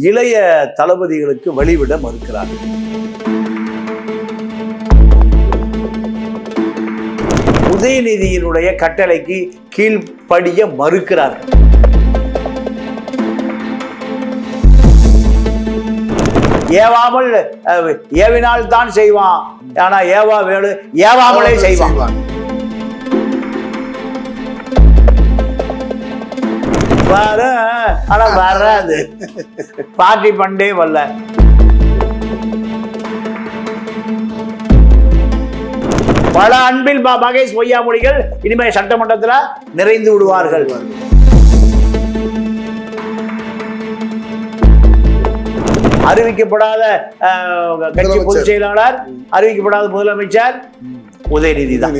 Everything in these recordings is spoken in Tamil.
இளைய தளபதிகளுக்கு வழிவிட மறுக்கிறார் உதயநிதியினுடைய கட்டளைக்கு கீழ்ப்படிய மறுக்கிறார்கள். ஏவாமல் ஏவினால் தான் செய்வான். ஆனா ஏவா வேலு ஏவாமலே செய்வான். வர ஆனா வராது. பார்ட்டி பண்டே வரல. பல அன்பில் ப- மகேஷ் பொய்யாமொழிகள் இனிமே சட்டமன்றத்துல நிறைந்து விடுவார்கள். அறிவிக்கப்படாத கட்சி. பொதுச் செயலாளர் அறிவிக்கப்படாத முதலமைச்சர் உதயநிதி தான்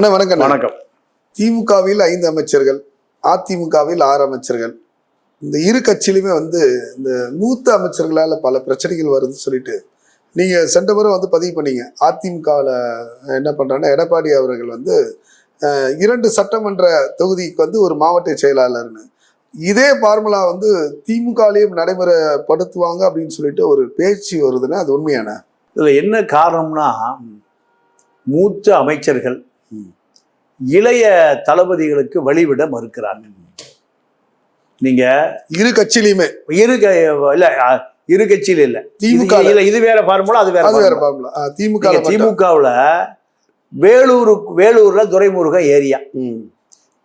அண்ணா வணக்கம் வணக்கம். திமுகவில் ஐந்து அமைச்சர்கள் அதிமுகவில் ஆறு அமைச்சர்கள். இந்த இரு கட்சியிலுமே வந்து இந்த மூத்த அமைச்சர்களால பல பிரச்சனைகள் வருதுன்னு சொல்லிட்டு நீங்க சென்ற முறை வந்து பதிவு பண்ணீங்க. அதிமுகவில் என்ன பண்றாங்கன்னா எடப்பாடி அவர்கள் வந்து இரண்டு சட்டமன்ற தொகுதிக்கு வந்து ஒரு மாவட்ட செயலாளர்னு. இதே ஃபார்முலா வந்து திமுகலையும் நடைமுறைப்படுத்துவாங்க அப்படின்னு சொல்லிட்டு ஒரு பேச்சு வருதுன்னா அது உண்மையான இதுல என்ன காரணம்னா மூத்த அமைச்சர்கள். இளைய தளபதிகளுக்கு வழிவிட மறுக்கிறார்கள். நீங்க இரு கட்சியிலையுமே இரு இல்ல இரு கட்சியில இல்ல. திமுக இது- இல்ல இது வேற ஃபார்முலா அது வேற வேற. ஃபார்முலா திமுக திமுகவுல வேலூர் வேலூர்ல துரைமுருகன் ஏரியா.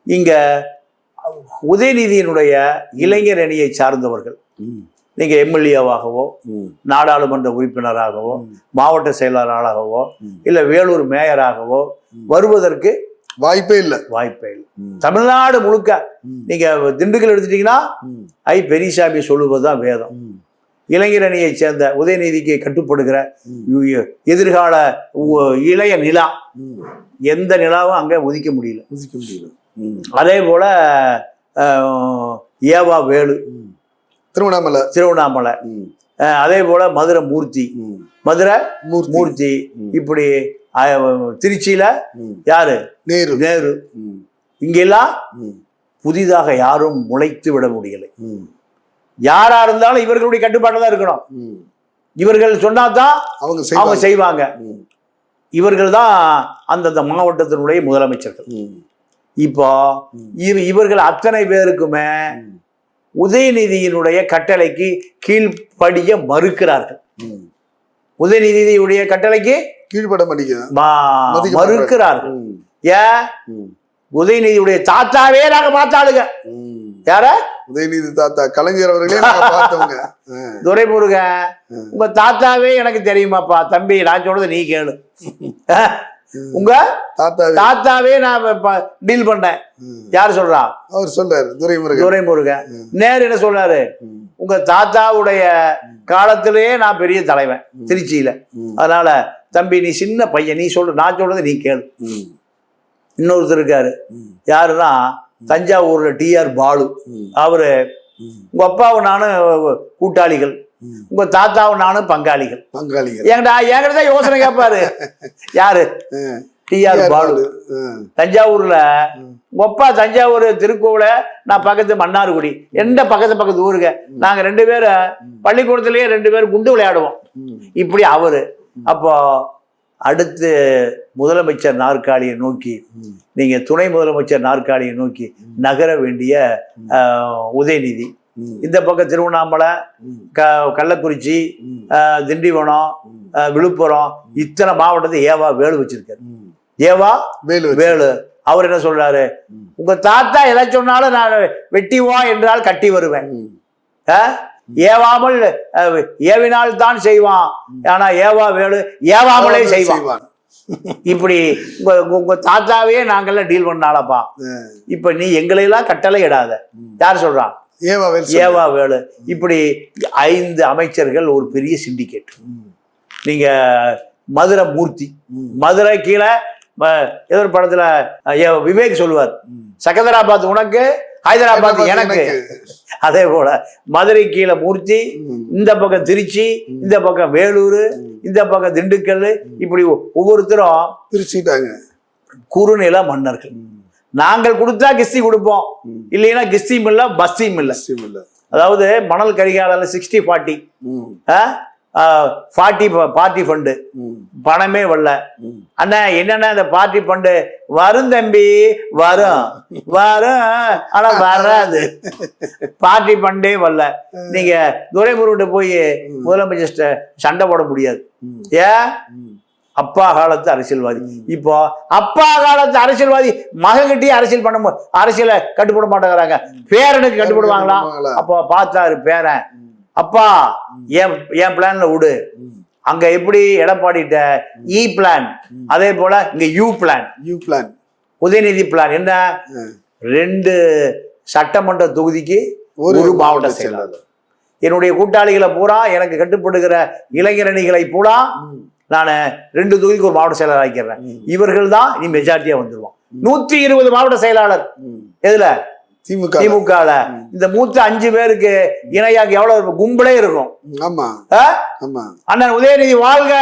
இங்க உதயநிதியினுடைய இளைஞர் அணியை சார்ந்தவர்கள். நீங்க எம்எல்ஏவாகவோ நாடாளுமன்ற உறுப்பினராகவோ மாவட்ட செயலாளராகவோ. இல்ல வேலூர் மேயராகவோ. வருவதற்கு வாய்ப்பே இல்லை. வாய்ப்பே இல்லை. தமிழ்நாடு முழுக்க நீங்க திண்டுக்கல் எடுத்துட்டீங்கன்னா ஐ பெரியசாமி சொல்லுவதுதான் வேதம். இளைஞர் அணியை சேர்ந்த உதயநிதிக்கு கட்டுப்படுகிற எதிர்கால இளைய நிலா. எந்த நிலாவும் அங்க உதிக்க முடியல. முதிக்க முடியல. அதே போல ஏவா வேலு. திருவண்ணாமலை. திருவண்ணாமலை. அதே போல மதுரை மூர்த்தி. மதுரை மூர்த்தி. இப்படி திருச்சியில. யாரு நேரு நேரு. இங்கெல்லாம். புதிதாக யாரும் முளைத்து விட முடியலை. யாரா இருந்தாலும் இவர்களுடைய கட்டுப்பாட்டில் தான் இருக்கணும். இவர்கள் சொன்னாதான் அவங்க அவங்க செய்வாங்க. இவர்கள் தான் அந்தந்த மாவட்டத்தினுடைய முதலமைச்சர்கள். இப்போ. இவ இவர்கள் அத்தனை பேருக்குமே. உதயநிதியினுடைய கட்டளைக்கு கீழ்ப்படிய மறுக்கிறார்கள். உதயநிதியுடைய கட்டளைக்கு கீழ்ப்பட மாட்டேங்குது மறுக்கிறார்கள். ஏன். உதயநிதியுடைய தாத்தாவே நாங்க பார்த்தாளுங்க. யார? உதயநிதி தாத்தா கலைஞர் அவர்களே பார்த்தவங்க. ம். உங்க தாத்தாவே எனக்கு தெரியுமாப்பா? தம்பி நான் சொல்றது நீ கேளு. உங்க தாத்தாவே. தாத்தாவே நான் டீல் பண்ணேன். யார் சொல்றா? அவர் சொல்றாரு துரைமுருகன். ம். நேரு என்ன சொல்றாரு. உங்க தாத்தாவுடைய காலத்திலேயே நான் பெரிய தலைவன் திருச்சியில. அதனால தம்பி நீ சின்ன பையன் நீ சொல்ற நான் சொல்றது நீ கேளு. இன்னொருத்தர் இருக்காரு. யாருன்னா தஞ்சாவூர்ல டிஆர் பாலு. அவரு. உங்க அப்பாவும் நானும் கூட்டாளிகள். உங்க தாத்தாவும் நானும் பங்காளிகள் பங்காளிகள் என்கிட்ட என்கிட்ட தான் யோசனை கேட்பாரு யாரு. டிஆர் பாலு. தஞ்சாவூர்ல அப்பா தஞ்சாவூர் திருக்கோவில நான் பக்கத்து மன்னார்குடி. எந்த பக்கத்து பக்கத்து ஊருங்க? நாங்க ரெண்டு பேரும் பள்ளிக்கூடத்திலேயே ரெண்டு பேரும் குண்டு விளையாடுவோம். இப்படி அவரு. அப்போ அடுத்து முதலமைச்சர் நாற்காலியை நோக்கி. நீங்க துணை முதலமைச்சர் நாற்காலியை நோக்கி நகர வேண்டிய உதயநிதி. இந்த பக்கம் திருவண்ணாமலை. க கள்ளக்குறிச்சி திண்டிவனம் விழுப்புரம் இத்தனை மாவட்டத்தை ஏவா வேலு வச்சிருக்காரு. ஏவா வேலு. வேலு அவர் என்ன சொல்றாரு. உங்க தாத்தா எதை சொன்னாலும் நான் வெட்டி வா என்றால் கட்டி வருவேன்? ஏவாமல் ஏவினால் தான் செய்வான் ஆனா ஏவா வேலு ஏவாமலே செய்வான் இப்படி உங்க உங்க தாத்தாவே நாங்கெல்லாம் டீல் பண்ணாலப்பா. இப்ப நீ எங்களையெல்லாம் கட்டளை இடாத. யார் சொல்றான் ஏவா வேல். ஏவா வேலு இப்படி ஐந்து அமைச்சர்கள் ஒரு பெரிய சிண்டிகேட். நீங்க மதுரை மூர்த்தி. மதுரை கீழே ம- ஏதோ ஒரு படத்துல விவேக் சொல்லுவார். சகதராபாத் உனக்கு ஹைதராபாத் எனக்கு. அதே போல மதுரை கீழே மூர்த்தி. இந்த பக்கம் திருச்சி இந்த பக்கம் வேலூர் இந்த பக்கம் திண்டுக்கல் இப்படி ஒவ்வொருத்தரும் பிரிச்சுட்டாங்க குறுநில மன்னர்கள். நாங்கள் கொடுத்தா கிஸ்தி கொடுப்போம். இல்லைன்னா கிஸ்தியும் இல்லை பஸ்ஸியும் இல்ல. அதாவது மணல் கரிகாலில் சிக்ஸ்டி ஃபார்ட்டி. ம், ஃபார்ட்டி பார்ட்டி ஃபண்டு பணமே வரல. அண்ணா என்னண்ணா இந்த பார்ட்டி ஃபண்டு வரும் தம்பி. வரும். வரும். ஆனா வராது. பார்ட்டி ஃபண்டே வரல. நீங்க துரைமுருகிட்ட போய் முதலமைச்சர் சண்டை போட முடியாது. ஏன் ம். அப்பா காலத்து அரசியல்வாதி. இப்போ அப்பா காலத்து அரசியல்வாதி மகன்கிட்டயே அரசியல் பண்ண அரசியலை கட்டுப்பட மாட்டேங்கிறாங்க. பேரனுக்கு கட்டுப்படுவாங்களா? அப்போ பார்த்தாரு பேரன். அப்பா என் என் பிளான்ல விடு. அங்க எப்படி எடப்பாடிட்ட? இ பிளான் அதே போல இங்க U plan U plan Udhayanidhi plan என்ன. ரெண்டு சட்டமன்ற தொகுதிக்கு ஒரு மாவட்ட செயலாளர். என்னுடைய கூட்டாளிகளை பூரா எனக்கு கட்டுப்படுகிற இளைஞரணிகளை பூரா நான் ரெண்டு தொகுதிக்கு ஒரு மாவட்ட செயலாளர் ஆக்கிடுறேன். இவர்கள் தான் இனி மெஜாரிட்டியா வந்துருவான். நூத்தி இருபது மாவட்ட செயலாளர். எதுல? திமுக திமுகல. இந்த மூத்த அஞ்சு பேருக்கு இணையாக எவ்வளவு? கும்பலே இருக்கும். ஆமா? ஆமா. அண்ணன் உதயநிதி வாழ்க.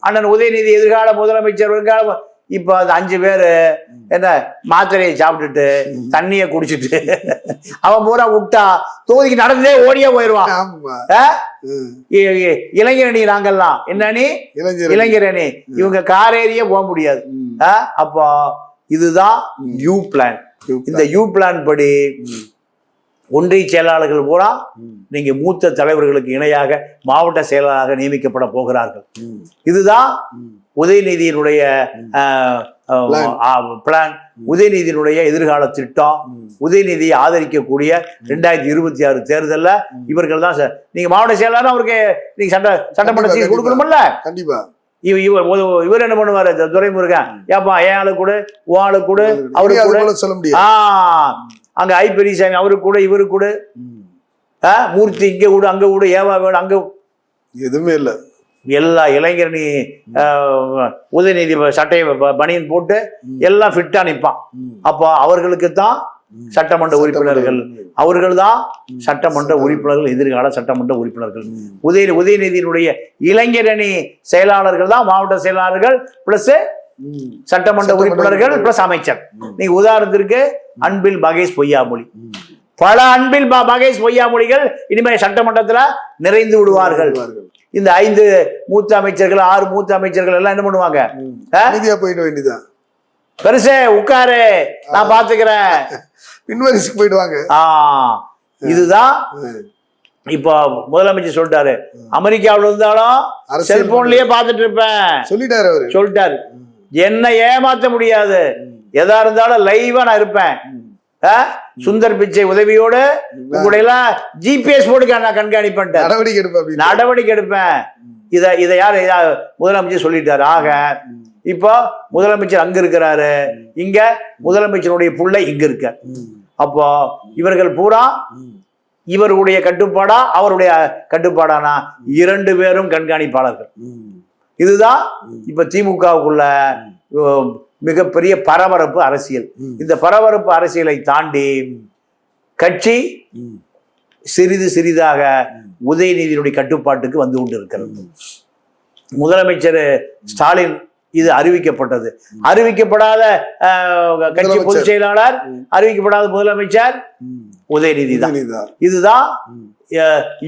அண்ணன் உதயநிதி எதிர்கால முதலமைச்சர் வருங்கால இப்ப அந்த அஞ்சு பேரு என்ன மாத்திரையை சாப்பிட்டுட்டு தண்ணிய குடிச்சிட்டு அவன் பூரா விட்டா தொகுதிக்கு நடந்தே ஓடியே போயிடுவான் இளைஞரணி நாங்கெல்லாம் என்ன நீ இளைஞர் இளைஞரணி. இவங்க காரேறியே போக முடியாது? அப்போ இதுதான் யூ பிளான் இந்த யூ பிளான் படி. ஒன்றிய செயலாளர்கள் பூரா. நீங்க மூத்த தலைவர்களுக்கு இணையாக மாவட்ட செயலாளராக நியமிக்கப்பட போகிறார்கள். இதுதான். உதயநிதியினுடைய. பிளான் உதயநிதியினுடைய எதிர்கால திட்டம். உதயநிதியை ஆதரிக்கக்கூடிய ரெண்டாயிரத்தி இருபத்தி ஆறு தேர்தல்ல இவர்கள் தான் சார் நீங்க மாவட்ட செயலாளர் அவருக்கு நீங்க சட்ட சட்டமன்ற சீட். கொடுக்கணும்ல கண்டிப்பா இவ- இவர் ஒரு- இவர் என்ன பண்ணுவாரு? துரைமுருகன். ஏப்பா என் ஆளு கூட உன் ஆளு கூட அவரு கூட. சொல்ல முடியாது. ஆ அங்க ஐ பெரியசாமி அவருக்கு கூட இவரு கூட. மூர்த்தி இங்க கூட அங்க கூட ஏவா வேணும் அங்க எதுவுமே இல்ல. எல்லா இளைஞரணி ஆ, உதயநிதி சட்டையை ப- பனியன் போட்டு. எல்லாம் ஃபிட்டா நிப்பான். ம். அப்போ அவர்களுக்கு தான். சட்டமன்ற உறுப்பினர்கள் அவர்கள் தான் சட்டமன்ற சட்டம். உறுப்பினர்கள் எதிர்கால சட்டமன்ற உறுப்பினர்கள். உதய உதயநிதியினுடைய இளைஞரணி செயலாளர்கள் தான் மாவட்ட செயலாளர்கள் பிளஸ். சட்டமன்ற உறுப்பினர்கள். பிளஸ் அமைச்சர். நீங்க உதாரணத்திற்கு அன்பில் மகேஷ் பொய்யாமொழி. பல அன்பில் மகேஷ் பொய்யாமொழிகள் இனிமேல் சட்டமன்றத்துல நிறைந்து விடுவார்கள். இந்த ஐந்து மூத்த அமைச்சர்கள் ஆறு மூத்த அமைச்சர்கள் எல்லாம் என்ன பண்ணுவாங்க போயிட பெருசே உட்காரு. நான் பாத்துக்கிறேன். பின்வரிசைக்கு போயிடுவாங்க. ஆ இதுதான். இப்போ முதலமைச்சர் சொல்லிட்டாரு. அமெரிக்காவுல இருந்தாலும் செல்போன்லயே பார்த்துட்டு இருப்பேன் சொல்லிட்டாரு அவரு. சொல்லிட்டாரு. என்னை ஏமாத்த முடியாது. எதா இருந்தாலும் லைவா நான் இருப்பேன்? சுந்தர் பிச்சை உதவியோடு உங்களுடைய எல்லாம் ஜிபிஎஸ் போட்டு நான் கண்காணிப்பேன் நடவடிக்கை எடுப்பா அப்படின்னு. நடவடிக்கை எடுப்பேன். இத இதை யார் முதலமைச்சர் சொல்லிட்டாரு. ஆக இப்போ முதலமைச்சர் அங்க இருக்கிறாரு. இங்க முதலமைச்சருடைய புள்ளை இங்க இருக்க. அப்போ இவர்கள் பூரா இவருடைய கட்டுப்பாடா அவருடைய கட்டுப்பாடானா? இரண்டு பேரும் கண்காணிப்பாளர்கள். இதுதான் இப்ப திமுகவுக்குள்ள மிகப்பெரிய பரபரப்பு அரசியல். இந்த பரபரப்பு அரசியலை தாண்டி கட்சி சிறிது சிறிதாக உதயநிதியினுடைய கட்டுப்பாட்டுக்கு வந்து கொண்டிருக்கிறது. முதலமைச்சர் ஸ்டாலின் இது அறிவிக்கப்பட்டது அறிவிக்கப்படாத கட்சி. பொதுச் செயலாளர். அறிவிக்கப்படாத முதலமைச்சர். உதயநிதி தான் இதுதான்.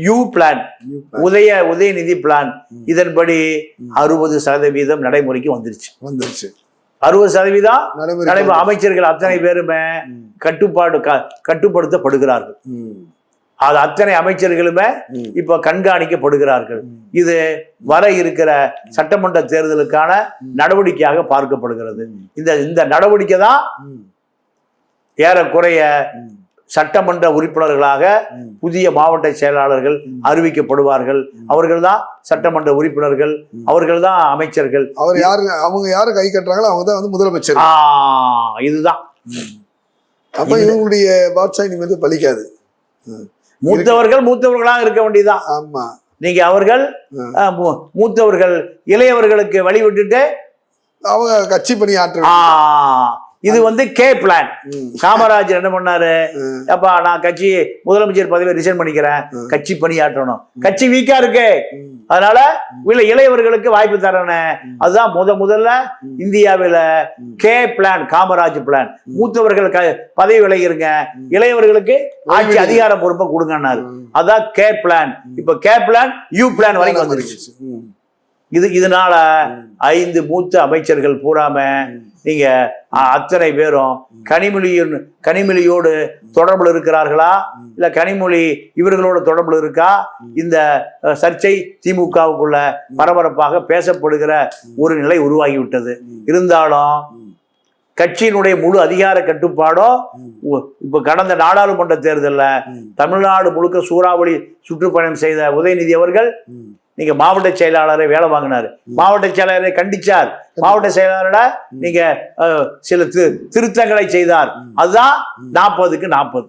U plan Udhaya Udhayanidhi plan. இதன்படி. அறுபது சதவீதம் நடைமுறைக்கு வந்துருச்சு வந்துருச்சு அறுபது சதவீதம் நடைமுறை அமைச்சர்கள் அத்தனை பேருமே. கட்டுப்பாடு கட்டுப்படுத்தப்படுகிறார்கள். அது அத்தனை அமைச்சர்களுமே. இப்ப கண்காணிக்கப்படுகிறார்கள். இது வர இருக்கிற சட்டமன்ற தேர்தலுக்கான நடவடிக்கையாக பார்க்கப்படுகிறது. இந்த இந்த நடவடிக்கை தான். ஏறக்குறைய. சட்டமன்ற உறுப்பினர்களாக. புதிய மாவட்ட செயலாளர்கள் அறிவிக்கப்படுவார்கள் அவர்கள் தான் சட்டமன்ற உறுப்பினர்கள். அவர்கள் தான் அமைச்சர்கள் அவர் யாரு அவங்க யாரு கை கட்டுறாங்களோ அவங்க தான் வந்து முதலமைச்சர் இதுதான் அப்ப இவங்களுடைய பாட்ஷா இனிமேல் பலிக்காது மூத்தவர்கள் மூத்தவர்களாக இருக்க வேண்டியதுதான். ஆமா. நீங்க அவர்கள் மூத்தவர்கள் இளையவர்களுக்கு வழி விட்டுட்டு அவங்க கட்சி பணி ஆற்ற இது வந்து கே பிளான். காமராஜர் என்ன பண்ணாரு. அப்பா நான் கட்சி முதலமைச்சர் பதவியை ரிசைன் பண்ணிக்கிறேன். கட்சி பணியாற்றணும் கட்சி வீக்கா இருக்கு. அதனால இல்ல இளையவர்களுக்கு வாய்ப்பு தரணும் அதுதான் முத முதல்ல. இந்தியாவில. கே பிளான் காமராஜ் பிளான் மூத்தவர்கள் பதவி விலகிருங்க. இளையவர்களுக்கு ஆட்சி. அதிகார பொறுப்பை கொடுங்கன்னாரு. அதான் கே பிளான் இப்ப கே பிளான் யூ பிளான் வரைக்கும் வந்துருச்சு. இது இதனால. ஐந்து மூத்த அமைச்சர்கள் பூராம நீங்க அ, அத்தனை பேரும் கனிமொழியின் கனிமொழியோடு தொடர்புல இருக்கிறார்களா இல்ல கனிமொழி இவர்களோட தொடர்புல இருக்கா இந்த சர்ச்சை திமுகவுக்குள்ள பரபரப்பாக பேசப்படுகிற ஒரு நிலை உருவாகிவிட்டது. இருந்தாலும். கட்சியினுடைய முழு அதிகார. உ- இப்ப கடந்த நாடாளுமன்ற தேர்தல்ல. தமிழ்நாடு முழுக்க சூறாவளி சுற்றுப்பயணம் செய்த உதயநிதி அவர்கள். நீங்க மாவட்ட செயலாளரை வேலை வாங்கினாரு. மாவட்ட செயலாளரை கண்டிச்சார். மாவட்ட செயலாளர நீங்க சில திருத்தங்களை செய்தார். அதுதான் நாற்பதுக்கு நாற்பது.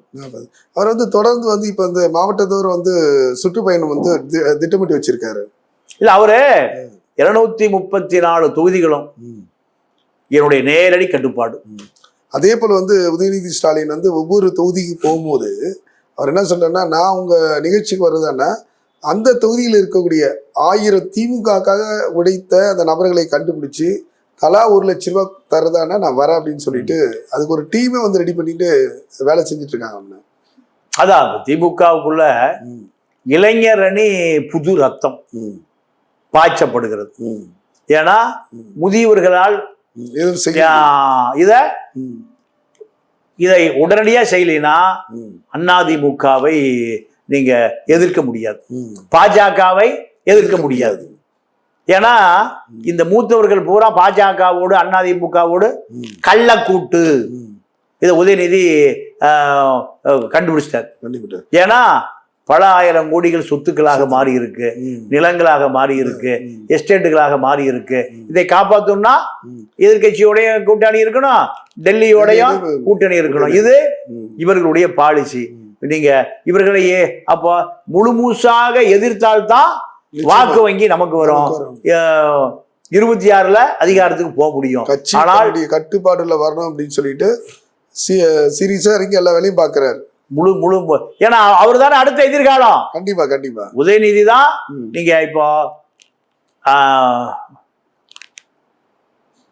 அவர் வந்து தொடர்ந்து வந்து இப்ப இந்த மாவட்டத்தோறும் வந்து சுற்றுப்பயணம் வந்து திட்டமிட்டு வச்சிருக்காரு. இல்ல அவரு இருநூத்தி முப்பத்தி நாலு தொகுதிகளும் என்னுடைய நேரடி கட்டுப்பாடு. அதே போல வந்து உதயநிதி ஸ்டாலின் வந்து ஒவ்வொரு தொகுதிக்கு போகும்போது அவர் என்ன சொல்றாருன்னா நான் உங்க நிகழ்ச்சிக்கு வருதான்னா அந்த தொகுதியில் இருக்கக்கூடிய ஆயிரம் திமுகக்காக உடைத்த அந்த நபர்களை கண்டுபிடிச்சு தலா ஒரு லட்ச ரூபாய் தரதானா நான் வரேன் அப்படின்னு சொல்லிட்டு அதுக்கு ஒரு டீமே வந்து ரெடி பண்ணிட்டு வேலை செஞ்சுட்டு இருக்காங்க. அதான் திமுகவுக்குள்ள இளைஞர் அணி புது ரத்தம் பாய்ச்சப்படுகிறது. ஏன்னா. முதியவர்களால் இத இதை உடனடியா செய்யலைன்னா ம், அதிமுகவை நீங்க எதிர்க்க முடியாது. பாஜகவை எதிர்க்க முடியாது. ஏன்னா இந்த மூத்தவர்கள் பூரா பாஜகவோடு அதிமுகவோடு கள்ளக்கூட்டு. இதை உதயநிதி கண்டுபிடிச்சிட்டார். ஏன்னா பல ஆயிரம் கோடிகள் சொத்துக்களாக மாறி இருக்கு நிலங்களாக மாறி இருக்கு எஸ்டேட்டுகளாக மாறி இருக்கு. இதை காப்பாத்தணும்னா ம். எதிர்கட்சியோடைய கூட்டணி இருக்கணும் டெல்லியோடையும் கூட்டணி இருக்கணும். இது இவர்களுடைய பாலிசி ம். நீங்க இவர்களையே அப்போ முழுமூசாக எதிர்த்தால்தான் வாக்கு வங்கி நமக்கு வரும். இருபத்தி ஆறுல அதிகாரத்துக்கு போக முடியும். ஆனால் கட்டுப்பாடுல வரணும் அப்படின்னு சொல்லிட்டு சீரியஸா இறங்கி எல்லா வேலையும் பாக்குறாரு. முழு முழு ஏன்னா அவர் தானே அடுத்த எதிர்காலம். கண்டிப்பா கண்டிப்பா. உதயநிதி தான் நீங்க இப்போ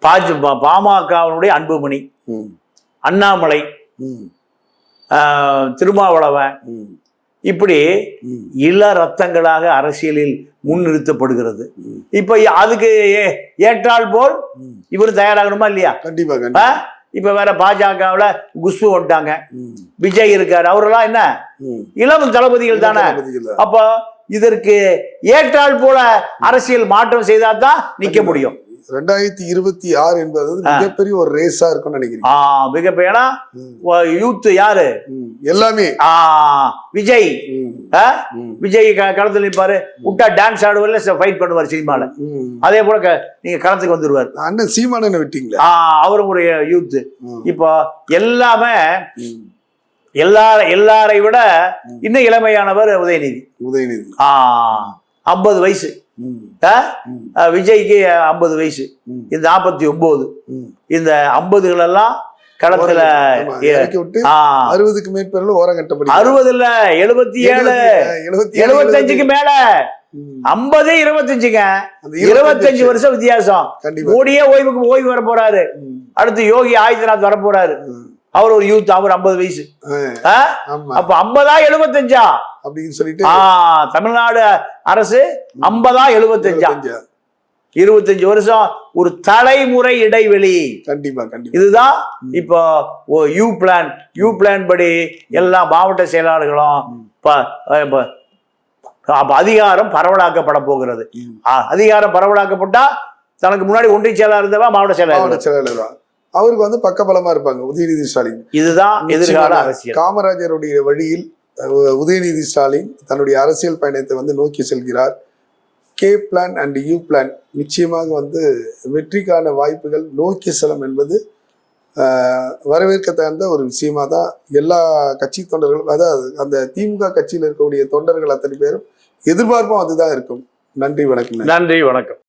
பாஜ பாமகவினுடைய அன்புமணி அண்ணாமலை திருமாவளவன். இப்படி இள ரத்தங்களாக அரசியலில் முன்னிறுத்தப்படுகிறது. இப்ப அதுக்கு ஏற்றால் போல் ம். இவர் தயாராகணுமா இல்லையா? கண்டிப்பா இப்ப வேற பாஜகவுல குஷ்பு வந்துட்டாங்க. விஜய் இருக்காரு. அவரெல்லாம் என்ன. இளம் தளபதிகள் தானே? தளபதிகள். தான். அப்போ இதற்கு ஏற்றால் போல அரசியல் மாற்றம் செய்தால் தான் நிக்க முடியும். ரெண்டாயிரத்தி இருபத்தி ஆறு என்பது மிகப்பெரிய ஒரு ரேஸா இருக்கும்னு நினைக்கிறேன் ஆ மிக ஏன்னா யூத் யாரு. எல்லாமே. ஆ விஜய். விஜய் களத்துல நிற்பாரு விட்டா டான்ஸ் ஆடுவார்ல ஃபைட் பண்ணுவார் சினிமால. அதே போல நீங்க களத்துக்கு வந்துருவார். அண்ணன் சீமானனை விட்டீங்களா? அவரும் ஒரு யூத் இப்போ எல்லாமே. எல்லா எல்லாரை விட இன்னும் இளமையானவர் உதயநிதி. உதயநிதி. ஆ ஐம்பது வயசு. விஜய்க்கு ஐம்பது வயசு. இந்த நாற்பத்தி ஒன்பது. இந்த ஐம்பதுகள் எல்லாம் களத்துல அறுபதுக்கு மேற்பெருள் ஓரம் அறுபது இல்ல எழுபத்தி ஏழு எழுபத்தி எழுபத்தஞ்சுக்கு மேல. ஐம்பது இருபத்தஞ்சுங்க. இருபத்தஞ்சு. வருஷம் வித்தியாசம். மோடியே ஓய்வுக்கு ஓய்வு வர போறாரு அடுத்து யோகி ஆதித்யநாத் வர போறாரு. அவர் ஒரு யூத் அவர் ஐம்பது வயசு. அப்ப ஐம்பதா எழுபத்தஞ்சா? அப்படின்னு சொல்லிட்டு தமிழ்நாடு அரசு ஐம்பதா எழுபத்தஞ்சா? இருபத்தஞ்சா. வருஷம் ஒரு தலைமுறை இடைவெளி. கண்டிப்பா கண்டிப்பா. இதுதான் இப்போ யூ பிளான் யூ பிளான் படி எல்லா மாவட்ட செயலாளர்களும் அதிகாரம் பரவலாக்கப்பட போகிறது. அதிகாரம் பரவலாக்கப்பட்டா தனக்கு முன்னாடி ஒன்றிய செயலாளர் இருந்தவா மாவட்ட செயலாளர் செயலாளர்? அவருக்கு வந்து பக்கபலமா இருப்பாங்க உதயநிதி ஸ்டாலின். இதுதான் எதிர்கால அரசியல். காமராஜருடைய வழியில் உதயநிதி ஸ்டாலின் தன்னுடைய அரசியல் பயணத்தை வந்து நோக்கி செல்கிறார். K plan and U plan நிச்சயமாக வந்து வெற்றிக்கான வாய்ப்புகள் நோக்கி செல்லும் என்பது வரவேற்கத்தகுந்த வரவேற்க தகுந்த ஒரு விஷயமா தான் எல்லா கட்சி தொண்டர்களும் அதாவது அந்த திமுக கட்சியில் இருக்கக்கூடிய தொண்டர்கள் அத்தனை பேரும் எதிர்பார்ப்பும் அதுதான் இருக்கும். நன்றி வணக்கம் நன்றி வணக்கம்.